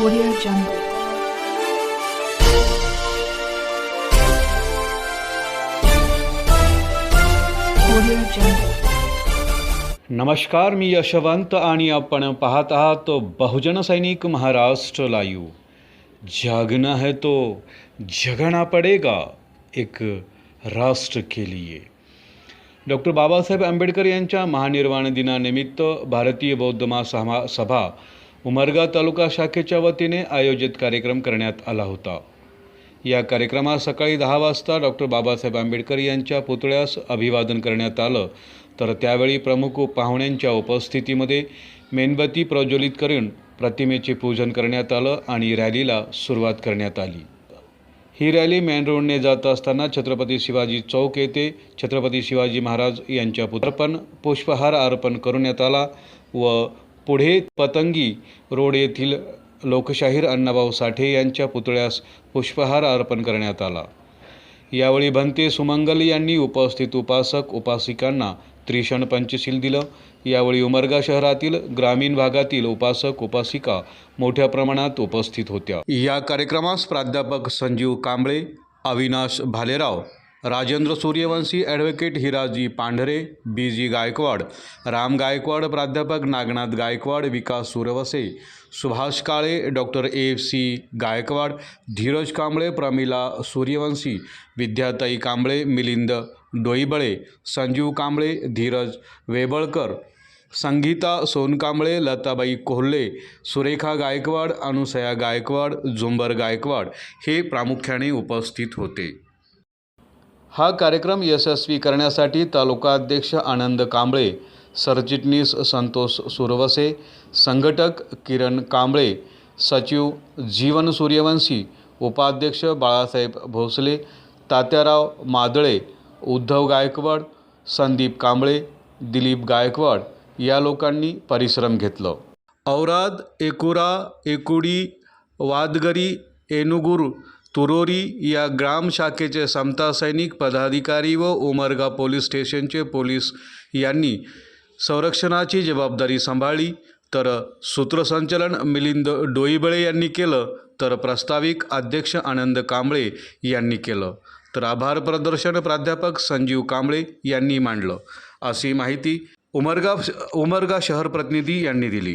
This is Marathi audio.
Audio Jungle. Audio Jungle. नमस्कार मी यशवंत आणि आपण पाहत आहात बहुजन सैनिक महाराष्ट्र लाईव्ह जागना है तो जगना पडेगा एक राष्ट्र के लिए डॉक्टर बाबासाहेब आंबेडकर यांच्या महानिर्वाण दिनानिमित्त भारतीय बौद्ध महासभा सभा उमरगा तालुका शाखेच्या वतीने आयोजित कार्यक्रम करण्यात आला होता. या कार्यक्रमात सकाळी दहा वाजता डॉक्टर बाबासाहेब आंबेडकर यांच्या पुतळ्यास अभिवादन करण्यात आलं. तर त्यावेळी प्रमुख पाहुण्यांच्या उपस्थितीमध्ये मेणबत्ती प्रज्वलित करून प्रतिमेचे पूजन करण्यात आलं आणि रॅलीला सुरुवात करण्यात आली. ही रॅली मेन रोडने जात असताना छत्रपती शिवाजी चौक येथे छत्रपती शिवाजी महाराज यांच्या पुत्रपण पुष्पहार अर्पण करण्यात आला व पुढे पतंगी रोड येथील लोकशाहीर अण्णाभाऊ साठे यांच्या पुतळ्यास पुष्पहार अर्पण करण्यात आला. यावेळी भंते सुमंगल यांनी उपस्थित उपासक उपासिकांना त्रिशण पंचशील दिलं. यावेळी उमरगा शहरातील ग्रामीण भागातील उपासक उपासिका मोठ्या प्रमाणात उपस्थित होत्या. या कार्यक्रमास प्राध्यापक Sanjeev Kamble Avinash Bhalerao Rajendra Suryavanshi advocate Hiraji Pandhare B G Gaikwad Ram Gaikwad प्राध्यापक Nagnath Gaikwad Vikas Suravase Subhash Kale doctor A C Gaikwad Dheeraj Kamble Pramila Suryavanshi Vidyatai Kamble Milind Doibale Sanjeev Kamble Dheeraj Vebalkar Sangeeta Sonkamble Latabai Kolhe Surekha Gaikwad Anusaya Gaikwad Zumbar Gaikwad हे प्रामुख्याने उपस्थित होते. हा कार्यक्रम यशस्वी करण्यासाठी तालुकाध्यक्ष आनंद कांबळे सरचिटणीस संतोष सुरवसे संघटक किरण कांबळे सचिव जीवन सूर्यवंशी उपाध्यक्ष बाळासाहेब भोसले तात्याराव मादळे उद्धव गायकवाड संदीप कांबळे दिलीप गायकवाड या लोकांनी परिश्रम घेतलं. औराद एकुरा एकुडी वादगरी एनुगुरू तुरोरी या ग्राम शाखेचे समता सैनिक पदाधिकारी व उमरगा पोलीस स्टेशनचे पोलीस यांनी संरक्षणाची जबाबदारी सांभाळली. तर सूत्रसंचलन मिलिंद डोईबळे यांनी केलं तर प्रास्ताविक अध्यक्ष आनंद कांबळे यांनी केलं. तर आभार प्रदर्शन प्राध्यापक संजीव कांबळे यांनी मांडलं. अशी माहिती उमरगा उमरगा शहर प्रतिनिधी यांनी दिली.